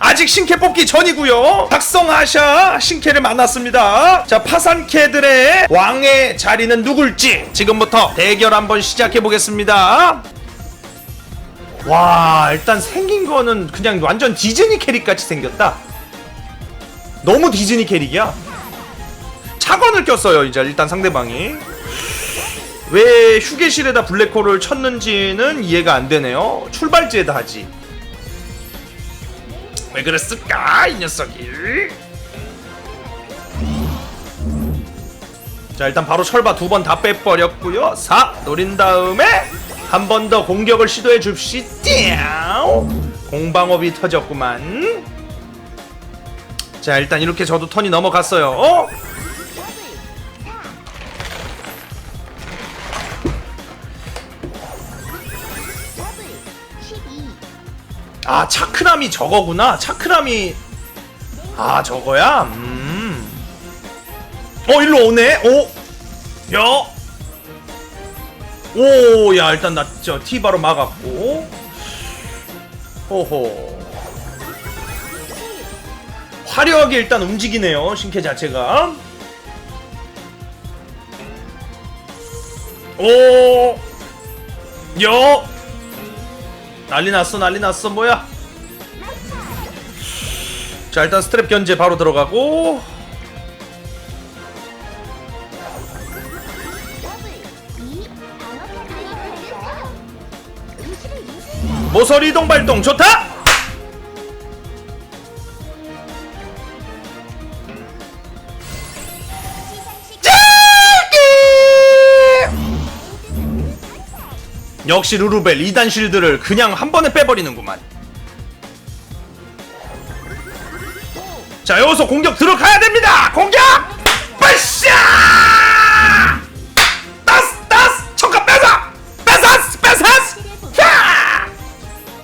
아직 신캐 뽑기 전이고요. 박성하샤 신캐를 만났습니다. 자 파산캐들의 왕의 자리는 누굴지 지금부터 대결 한번 시작해 보겠습니다. 와 일단 생긴 거는 그냥 완전 디즈니 캐릭 같이 생겼다. 너무 디즈니 캐릭이야. 차관을 꼈어요 이제 일단 상대방이. 왜 휴게실에다 블랙홀을 쳤는지는 이해가 안 되네요. 출발지에다 하지. 왜 그랬을까 이 녀석이? 자 일단 바로 철바 두 번 다 빼버렸고요. 4 노린 다음에 한 번 더 공격을 시도해 줍시다. 공방업이 터졌구만. 자 일단 이렇게 저도 턴이 넘어갔어요. 어? 아 차크람이 저거구나. 차크람이. 아 저거야? 음 어 일로 오네. 오 야 오 야 일단 나저티 바로 막았고. 호호. 화려하게 일단 움직이네요 신캐 자체가. 오 여 난리 났어 난리 났어. 뭐야? 자 일단 스트랩 견제 바로 들어가고. 모서리 이동 발동 좋다 역시 루루벨 2단 실드를 그냥 한 번에 빼버리는구만. 자 여기서 공격 들어가야 됩니다! 공격! 빠샤 따스 따스! 청가 뺏어! 뺏었어! 뺏었어! 야!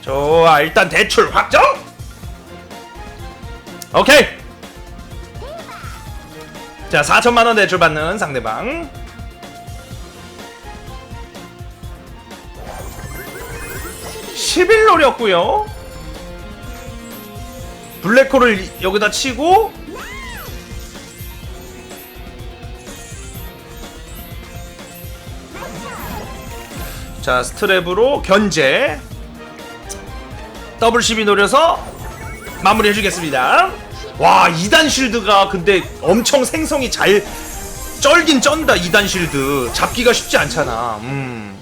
좋아 일단 대출 확정! 오케이! 자 4천만원 대출 받는 상대방 10일 노렸고요. 블랙홀을 이- 여기다 치고 자 스트랩으로 견제 더블 12 노려서 마무리 해주겠습니다. 와 2단 쉴드가 근데 엄청 생성이 잘 쩔긴 쩐다 2단 쉴드 잡기가 쉽지 않잖아. 음.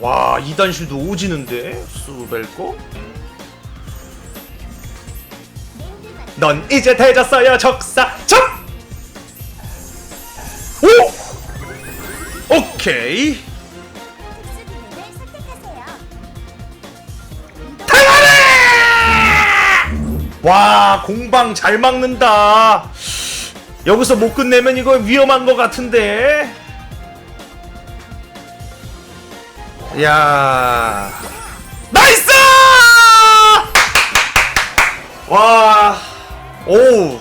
와 2단 실드 오지는데 수벨거 넌 이제 되졌어요 적사 적! 오! 오케이! 와 공방 잘 막는다 여기서 못 끝내면 이거 위험한 것 같은데 야 나이스! 와, 오,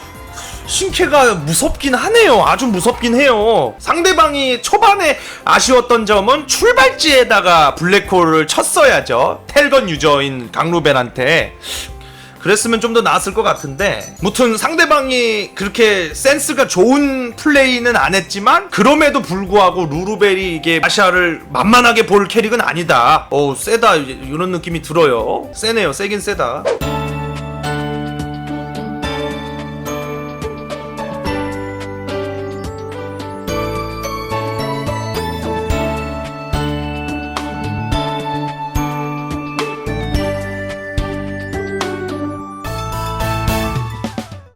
신캐가 무섭긴 하네요. 아주 무섭긴 해요. 상대방이 초반에 아쉬웠던 점은 출발지에다가 블랙홀을 쳤어야죠. 텔건 유저인 강루벨한테. 그랬으면 좀 더 나았을 것 같은데. 무튼 상대방이 그렇게 센스가 좋은 플레이는 안 했지만 그럼에도 불구하고 루루벨이 이게 아시아를 만만하게 볼 캐릭은 아니다. 어 세다. 이런 느낌이 들어요. 세네요. 세긴 세다